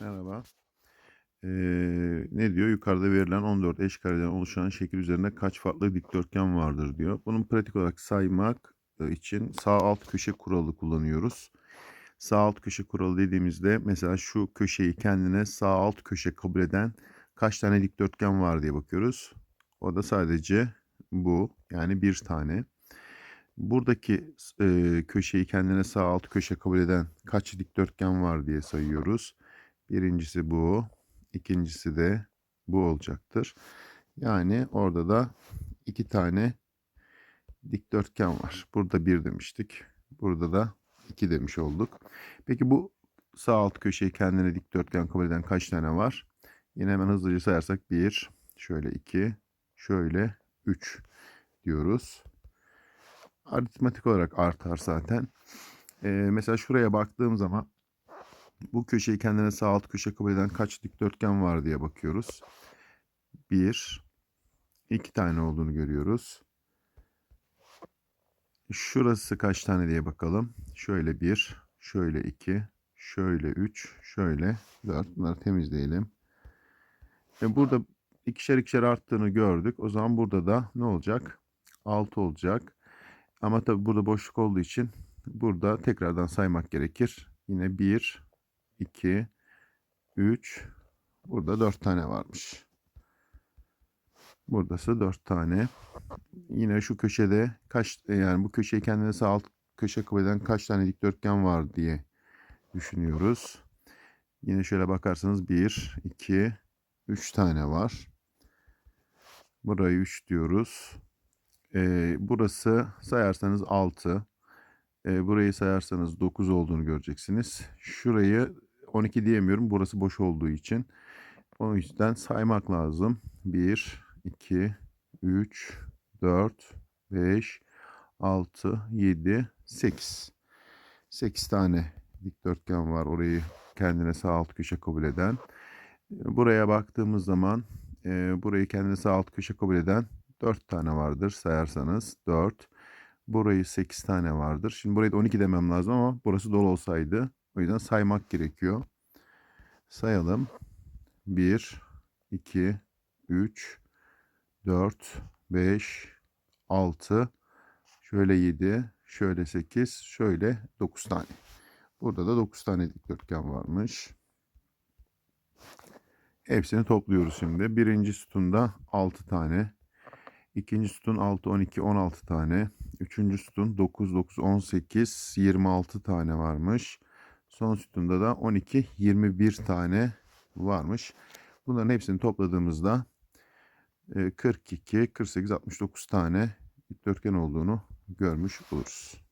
Merhaba. Ee, ne diyor? Yukarıda verilen 14 eş kareden oluşan şekil üzerinde kaç farklı dikdörtgen vardır diyor. Bunun pratik olarak saymak e, için sağ alt köşe kuralı kullanıyoruz. Sağ alt köşe kuralı dediğimizde mesela şu köşeyi kendine sağ alt köşe kabul eden kaç tane dikdörtgen var diye bakıyoruz. O da sadece bu yani bir tane. Buradaki e, köşeyi kendine sağ alt köşe kabul eden kaç dikdörtgen var diye sayıyoruz. Birincisi bu. ikincisi de bu olacaktır. Yani orada da iki tane dikdörtgen var. Burada bir demiştik. Burada da iki demiş olduk. Peki bu sağ alt köşeyi kendine dikdörtgen kabul eden kaç tane var? Yine hemen hızlıca sayarsak bir, şöyle iki, şöyle üç diyoruz. Aritmetik olarak artar zaten. Ee, mesela şuraya baktığım zaman bu köşeyi kendine sağ alt köşe kabul eden kaç dikdörtgen var diye bakıyoruz. Bir, iki tane olduğunu görüyoruz. Şurası kaç tane diye bakalım. Şöyle bir, şöyle iki, şöyle üç, şöyle dört. Bunları temizleyelim. E burada ikişer ikişer arttığını gördük. O zaman burada da ne olacak? 6 olacak. Ama tabi burada boşluk olduğu için burada tekrardan saymak gerekir. Yine 1, 2, 3, burada 4 tane varmış. Buradası 4 tane. Yine şu köşede kaç yani bu köşeyi kendine sağ alt köşe kabul eden kaç tane dikdörtgen var diye düşünüyoruz. Yine şöyle bakarsanız 1, 2, 3 tane var. Burayı 3 diyoruz. Ee, burası sayarsanız 6. Ee, burayı sayarsanız 9 olduğunu göreceksiniz. Şurayı 12 diyemiyorum. Burası boş olduğu için. O yüzden saymak lazım. 1, 2, 3, 4, 5, 6, 7, 8. 8 tane dikdörtgen var. Orayı kendine sağ alt köşe kabul eden. Buraya baktığımız zaman e, burayı kendine sağ alt köşe kabul eden 4 tane vardır sayarsanız 4. Burayı 8 tane vardır. Şimdi burayı da 12 demem lazım ama burası dolu olsaydı. O yüzden saymak gerekiyor. Sayalım. 1, 2, 3, 4, 5, 6, şöyle 7, şöyle 8, şöyle 9 tane. Burada da 9 tane dikdörtgen varmış. Hepsini topluyoruz şimdi. Birinci sütunda 6 tane. İkinci sütun 6, 12, 16 tane. Üçüncü sütun 9, 9, 18, 26 tane varmış. Son sütunda da 12, 21 tane varmış. Bunların hepsini topladığımızda 42, 48, 69 tane dikdörtgen olduğunu görmüş oluruz.